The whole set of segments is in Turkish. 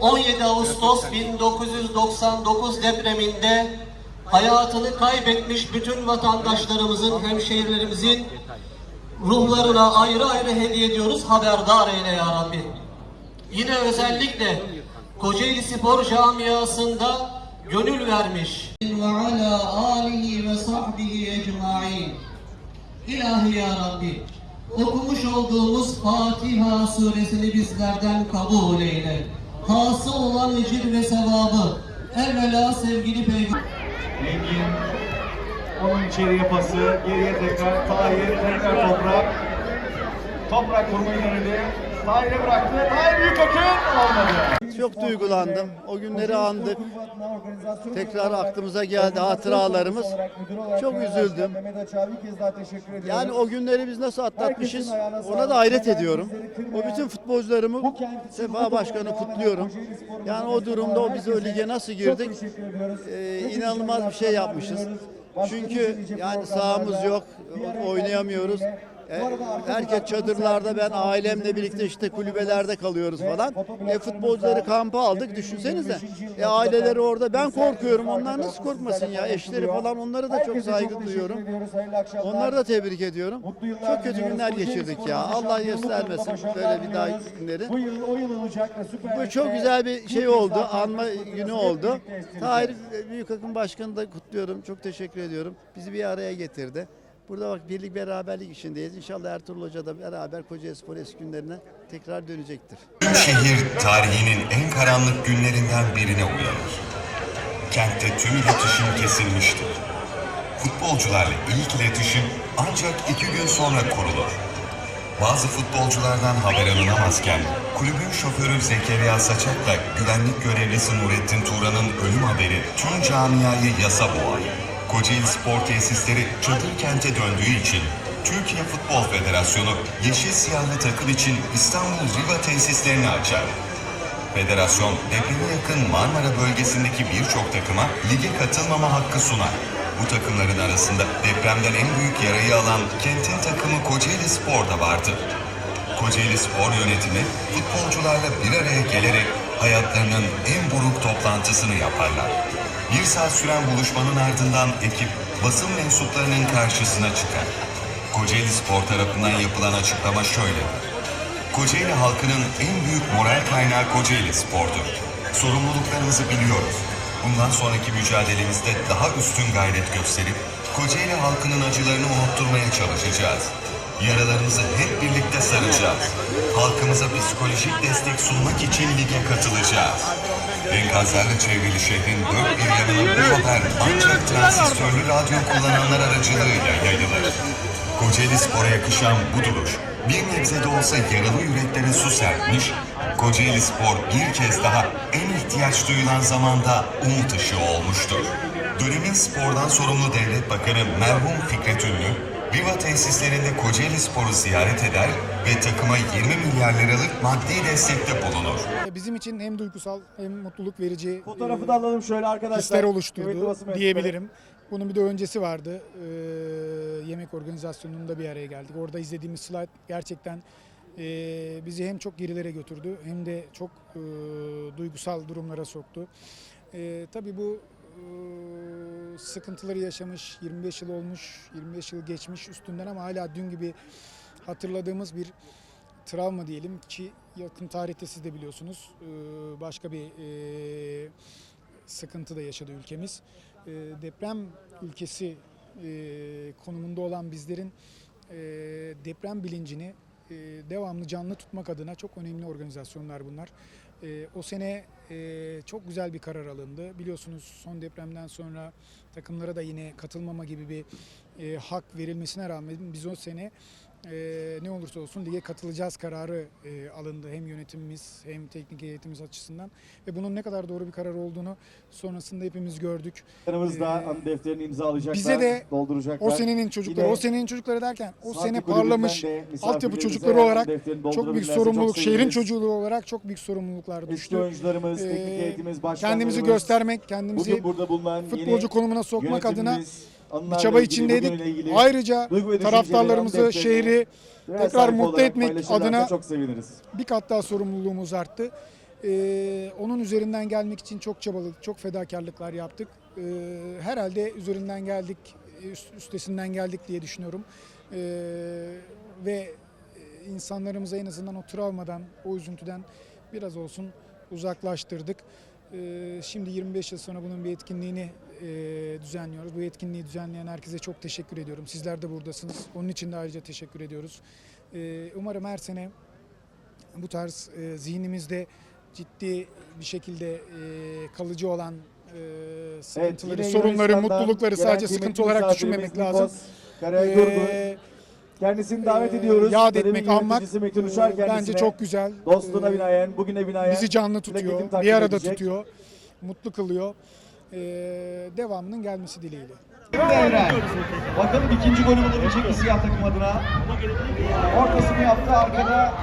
17 Ağustos 1999 depreminde hayatını kaybetmiş bütün vatandaşlarımızın, hemşehrilerimizin ruhlarına ayrı ayrı hediye ediyoruz. Haberdar eyle ya Rabbi. Yine özellikle Kocaeli Spor Camiası'nda gönül vermiş. Ve ala alihi ve sahbihi ecmain. İlahi ya Rabbi, okumuş olduğumuz Fatiha suresini bizlerden kabul eyle. Hasıl olan ecir ve sevabı, evvela sevgili Peygamber. Engin, onun içeriye pası, geriye tekrar. Tahir, tekrar Toprak. Toprak vurmayı denedi. Tahir'e bıraktı. Tahir büyük akın olmadı. Çok duygulandım. O günleri andık. Tekrar aklımıza geldi hatıralarımız. Çok üzüldüm. Yani o günleri biz nasıl atlatmışız ona da hayret ediyorum. O bütün futbolcularımı Sefa Başkanı kutluyorum. Yani o durumda o biz o lige nasıl girdik? Ee, inanılmaz bir şey yapmışız. Çünkü yani sahamız yok, oynayamıyoruz. E, herkes çadırlarda ben ailemle birlikte işte kulübelerde kalıyoruz falan. E futbolcuları kampa aldık düşünsenize. E aileleri orada ben korkuyorum onlar nasıl korkmasın ya eşleri falan onlara da çok saygı duyuyorum. Onları da tebrik ediyorum. Çok kötü günler geçirdik ya. Allah göstermesin böyle bir daha günleri. Bu çok güzel bir şey oldu. Anma günü oldu. Tahir Büyük Akım Başkanı da kutluyorum. Çok teşekkür ediyorum. Bizi bir araya getirdi. Burada bak birlik beraberlik içindeyiz. İnşallah Ertuğrul Hoca da beraber Kocaeli Spor eski günlerine tekrar dönecektir. Şehir tarihinin en karanlık günlerinden birine uyanır. Kentte tüm iletişim kesilmiştir. Futbolcularla ilk iletişim ancak iki gün sonra kurulur. Bazı futbolculardan haber alınamazken kulübün şoförü Zekeriya Saçak'la güvenlik görevlisi Nurettin Turan'ın ölüm haberi tüm camiayı yasa boğar. Kocaeli Spor Tesisleri çadır kente döndüğü için Türkiye Futbol Federasyonu yeşil siyahlı takım için İstanbul Riva tesislerini açar. Federasyon depreme yakın Marmara bölgesindeki birçok takıma lige katılmama hakkı sunar. Bu takımların arasında depremden en büyük yarayı alan kentin takımı Kocaeli Spor da vardı. Kocaeli Spor yönetimi futbolcularla bir araya gelerek hayatlarının en buruk toplantısını yaparlar. Bir saat süren buluşmanın ardından ekip basın mensuplarının karşısına çıkar. Kocaeli Spor tarafından yapılan açıklama şöyledir. Kocaeli halkının en büyük moral kaynağı Kocaeli Spor'dur. Sorumluluklarımızı biliyoruz. Bundan sonraki mücadelemizde daha üstün gayret gösterip Kocaeli halkının acılarını unutturmaya çalışacağız. Yaralarımızı hep birlikte saracağız. Halkımıza psikolojik destek sunmak için lige katılacağız. Enkazlarla çevrili şehrin dört bir yanına bu haber ancak transistörlü radyo kullananlar aracılığıyla yayılır. Kocaeli Spor'a yakışan bu duruş bir nebze de olsa yaralı yüreklere su serpmiş, Kocaeli Spor bir kez daha en ihtiyaç duyulan zamanda umut ışığı olmuştur. Dönemin spordan sorumlu devlet bakanı merhum Fikret Ünlü, Viva tesislerinde Kocaeli Spor'u ziyaret eder ve takıma 20 milyar liralık maddi destekte bulunur. Bizim için hem duygusal hem mutluluk verici Fotoğrafı e, da alalım şöyle arkadaşlar. hisler oluşturdu diyebilirim. Bunun bir de öncesi vardı. Ee, yemek organizasyonunda bir araya geldik. Orada izlediğimiz slide gerçekten e, bizi hem çok gerilere götürdü hem de çok e, duygusal durumlara soktu. E, tabii bu sıkıntıları yaşamış, 25 yıl olmuş, 25 yıl geçmiş üstünden ama hala dün gibi hatırladığımız bir travma diyelim ki yakın tarihte siz de biliyorsunuz başka bir sıkıntı da yaşadı ülkemiz. Deprem ülkesi konumunda olan bizlerin deprem bilincini devamlı canlı tutmak adına çok önemli organizasyonlar bunlar. E, o sene e, çok güzel bir karar alındı. Biliyorsunuz son depremden sonra takımlara da yine katılmama gibi bir e, hak verilmesine rağmen biz o sene e, ne olursa olsun lige katılacağız kararı e, alındı hem yönetimimiz hem teknik heyetimiz açısından ve bunun ne kadar doğru bir karar olduğunu sonrasında hepimiz gördük. Çocuklarımız da Ee, defterini imzalayacaklar. bize de dolduracaklar. O senenin çocukları, Yine o senenin çocukları derken o sene parlamış altyapı çocukları olarak çok büyük sorumluluk, çok şehrin çocuğu olarak çok büyük sorumluluklar Eski düştü. oyuncularımız, Ee, teknik heyetimiz, başkanlarımız, kendimizi göstermek, kendimizi bugün burada bulunan futbolcu konumuna sokmak adına bir çaba içindeydik. Ayrıca taraftarlarımızı, şehri tekrar mutlu etmek adına çok seviniriz. bir kat daha sorumluluğumuz arttı. Ee, onun üzerinden gelmek için çok çabaladık, çok fedakarlıklar yaptık. Ee, herhalde üzerinden geldik, üst- üstesinden geldik diye düşünüyorum. Ee, ve insanlarımıza en azından o travmadan, o üzüntüden biraz olsun uzaklaştırdık. Ee, Şimdi 25 yıl sonra bunun bir etkinliğini e, düzenliyoruz. Bu etkinliği düzenleyen herkese çok teşekkür ediyorum. Sizler de buradasınız. Onun için de ayrıca teşekkür ediyoruz. Ee, Umarım her sene bu tarz e, zihnimizde ciddi bir şekilde e, kalıcı olan e, sıkıntıları, yine sorunları, mutlulukları sadece sıkıntı olarak düşünmemek lazım. Ee, Kendisini davet e, ediyoruz. Yad etmek, anmak e, bence çok güzel. Dostluğuna binaen, bugüne binaen. bizi canlı tutuyor, bir arada edecek. tutuyor, mutlu kılıyor. Ee, devamının gelmesi dileğiyle. Bakalım ikinci golü bulabilecek mi siyah takım adına? Ortasını yaptı arkada.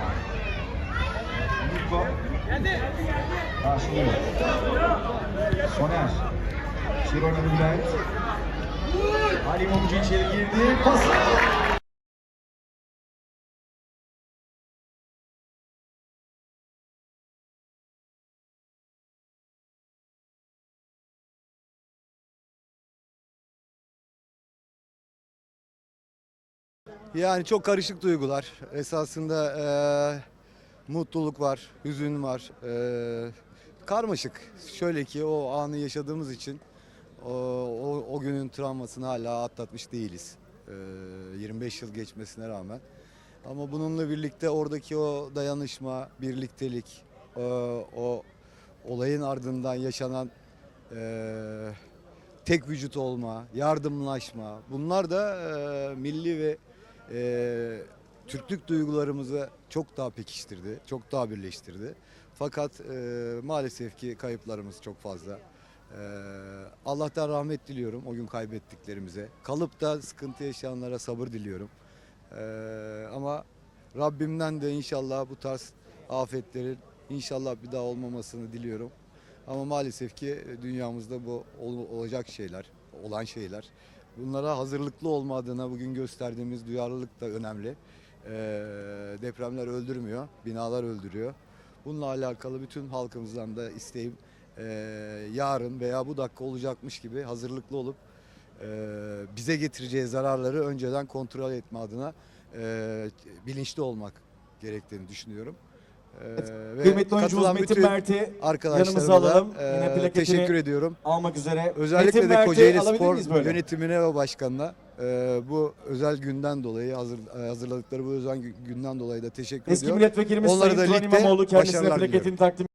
Niko. Karşılıyor. Soner. Şirona Bülent. Ali Mumcu içeri girdi. Pası. Yani çok karışık duygular. Esasında eee, mutluluk var, hüzün var. Eee, karmaşık. Şöyle ki o anı yaşadığımız için o, o, o günün travmasını hala atlatmış değiliz. Eee, 25 yıl geçmesine rağmen. Ama bununla birlikte oradaki o dayanışma, birliktelik, o, o olayın ardından yaşanan eee, tek vücut olma, yardımlaşma bunlar da eee, milli ve eee, Türklük duygularımızı çok daha pekiştirdi, çok daha birleştirdi. Fakat eee, maalesef ki kayıplarımız çok fazla. Eee, Allah'tan rahmet diliyorum o gün kaybettiklerimize. Kalıp da sıkıntı yaşayanlara sabır diliyorum. Eee, ama Rabbimden de inşallah bu tarz afetlerin inşallah bir daha olmamasını diliyorum. Ama maalesef ki dünyamızda bu ol- olacak şeyler, olan şeyler. Bunlara hazırlıklı olma adına bugün gösterdiğimiz duyarlılık da önemli. Ee, depremler öldürmüyor, binalar öldürüyor. Bununla alakalı bütün halkımızdan da isteğim ee, yarın veya bu dakika olacakmış gibi hazırlıklı olup ee, bize getireceği zararları önceden kontrol etme adına ee, bilinçli olmak gerektiğini düşünüyorum. Ee, ve Kıymetli oyuncumuz katılan Metin bütün Mert'i yanımıza arkadaşlarıma alalım. Yine plaketini teşekkür ediyorum. almak üzere. Özellikle Metin de Mert'i Kocaeli alabilir Spor böyle? yönetimine ve başkanına bu özel günden dolayı hazır, e, hazırladıkları bu özel gü- günden dolayı da teşekkür Eski ediyorum. milletvekilimiz Onlara Sayın da Turan ligde İmamoğlu kendisine başarılar plaketini diliyorum. takdim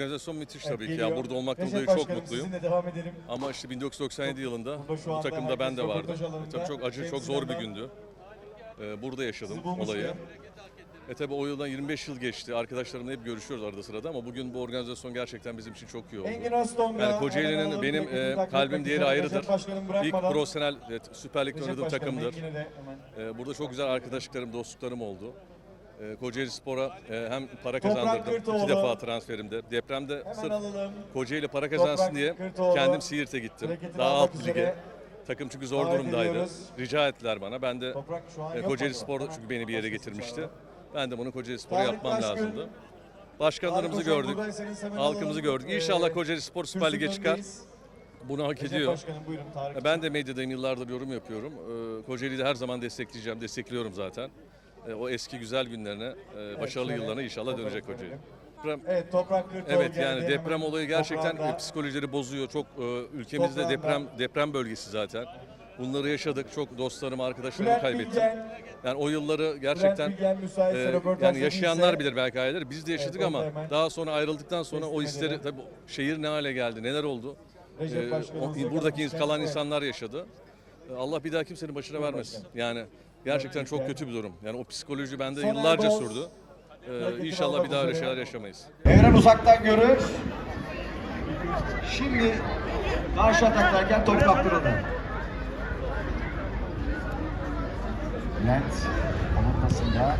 Organizasyon müthiş tabii ki. geliyor. Ya burada Recep dolayı çok mutluyum. Devam edelim. Ama işte 1997 yılında bu takımda ben de vardım. alanında. Tabii çok acı, çok zor bir gündü. Ee, Burada yaşadım olayı. E tabii o yıldan 25 yıl geçti. Arkadaşlarımla hep görüşüyoruz arada sırada ama bugün bu organizasyon gerçekten bizim için çok iyi oldu. Yani Kocaeli'nin benim e, kalbim üzere. ayrıdır. İlk profesyonel evet, Süper Lig'de oynadığım takımdır. Ee, Burada çok güzel arkadaşlıklarım, dostluklarım oldu. Ee, Kocaeli Spor'a e, hem para kazandırdım iki defa transferimde. Depremde sırf. Kocaeli para kazansın diye kendim Siirt'e gittim. Daha alt lige. Takım çünkü zor davet durumdaydı. ediyoruz. Rica ettiler bana. Ben de Toprak e, Kocaeli Hemen çünkü beni bir yere getirmişti. Ben de bunu Kocaeli Spor'a yapmam lazımdı. Başkanlarımızı gördük. Halkımızı gördük. Ee, İnşallah Kocaeli Spor Süper Lig'e çıkar. Bunu hak ediyor. Buyurun Ben de medyadayım, yıllardır yorum yapıyorum. Ee, Kocaeli'yi de her zaman destekleyeceğim, destekliyorum zaten. E, O eski güzel günlerine, e, başarılı şöyle yıllarına inşallah dönecek. Deprem- Evet Toprak Evet geldi. yani deprem Hemen olayı gerçekten toprağında. e, psikolojileri bozuyor. Çok e, ülkemizde Toprağında. deprem deprem bölgesi zaten. Bunları yaşadık. Çok dostlarımı, arkadaşlarımı Bülent kaybettim. Bilgen, Yani o yılları müsaitse e, yani yaşayanlar bilir belki aileler. Biz de yaşadık Evet, ama daha sonra ayrıldıktan sonra o hisleri tabii şehir ne hale geldi, neler oldu? E, o- buradaki kalan evet. insanlar yaşadı. E, Allah bir daha kimsenin başına vermesin. Yani gerçekten çok kötü bir durum. Yani o psikoloji bende yıllarca sürdü. E, Plaketini İnşallah bir daha öyle şeyler yaşamayız. Evren uzaktan görür. Şimdi karşı ataklarken top kaptırıldı. Bülent onun pasında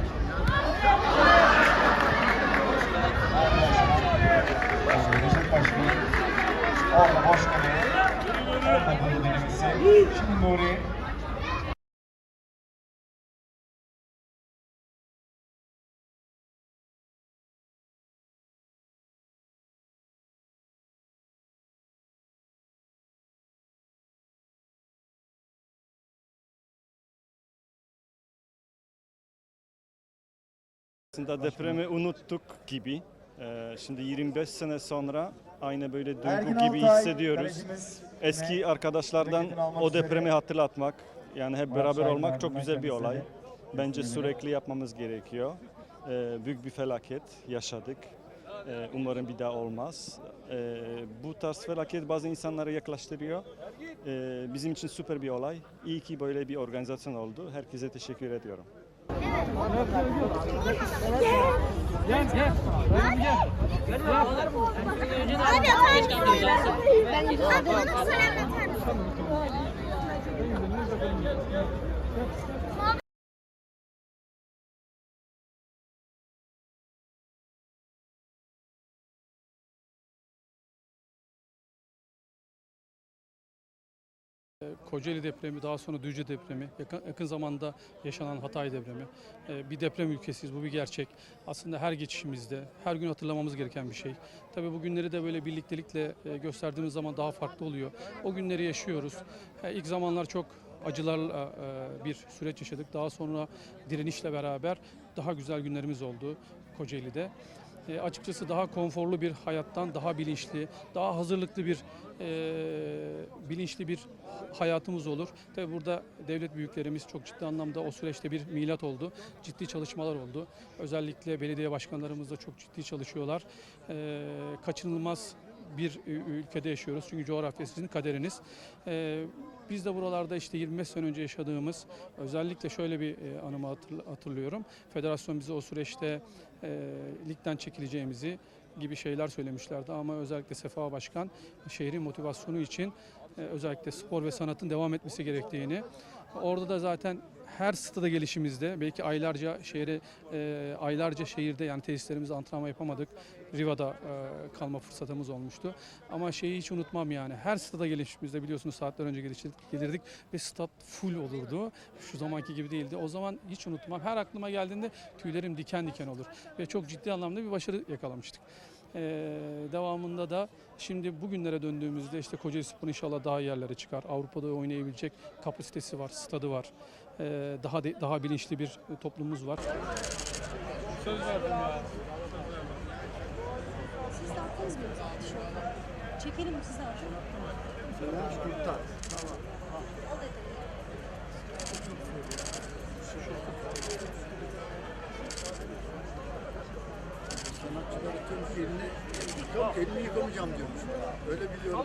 Aslında depremi unuttuk gibi. Ee, Şimdi 25 sene sonra aynı böyle duygu Ergin gibi Altay, hissediyoruz. Eski arkadaşlardan o depremi üzere. hatırlatmak, yani hep beraber olmak çok güzel bir olay. Bence sürekli yapmamız gerekiyor. Ee, Büyük bir felaket yaşadık. Ee, Umarım bir daha olmaz. Ee, Bu tarz felaket bazı insanları yaklaştırıyor. Ee, Bizim için süper bir olay. İyi ki böyle bir organizasyon oldu. Herkese teşekkür ediyorum. Abi atar mısın? Abi bana selam atar mısın? Kocaeli depremi, daha sonra Düzce depremi, yakın, yakın zamanda yaşanan Hatay depremi. Ee, Bir deprem ülkesiyiz, bu bir gerçek. Aslında her geçişimizde, her gün hatırlamamız gereken bir şey. Tabii bu günleri de böyle birliktelikle e, gösterdiğimiz zaman daha farklı oluyor. O günleri yaşıyoruz. İlk zamanlar çok acılarla e, bir süreç yaşadık. Daha sonra direnişle beraber daha güzel günlerimiz oldu Kocaeli'de. E, açıkçası daha konforlu bir hayattan daha bilinçli, daha hazırlıklı bir e, bilinçli bir hayatımız olur. Tabi burada devlet büyüklerimiz çok ciddi anlamda o süreçte bir milat oldu. Ciddi çalışmalar oldu. Özellikle belediye başkanlarımız da çok ciddi çalışıyorlar. E, kaçınılmaz bir ülkede yaşıyoruz. Çünkü coğrafya sizin kaderiniz. E, biz de buralarda işte 25 sene önce yaşadığımız özellikle şöyle bir e, anımı hatırl- hatırlıyorum. Federasyon bize o süreçte e, ligden çekileceğimizi gibi şeyler söylemişlerdi ama özellikle Sefa Başkan şehrin motivasyonu için e, özellikle spor ve sanatın devam etmesi gerektiğini orada da zaten her stada gelişimizde belki aylarca şehre e, aylarca şehirde yani tesislerimizde antrenman yapamadık. Riva'da e, kalma fırsatımız olmuştu. Ama şeyi hiç unutmam yani. Her stada gelişimizde biliyorsunuz saatler önce gelirdik ve stat full olurdu. Şu zamanki gibi değildi. O zaman hiç unutmam. Her aklıma geldiğinde tüylerim diken diken olur. Ve çok ciddi anlamda bir başarı yakalamıştık. Ee, devamında da şimdi bugünlere döndüğümüzde işte Kocaeli Spor inşallah daha yerlere çıkar. Avrupa'da oynayabilecek kapasitesi var, stadı var. Ee, daha de- daha bilinçli bir toplumumuz var. Siz de attınız mı imzayı şu anda? Çekelim mi siz de atın? Sanatçılar diyormuş elini, yıkam, elini yıkamayacağım diyormuş. Öyle biliyorum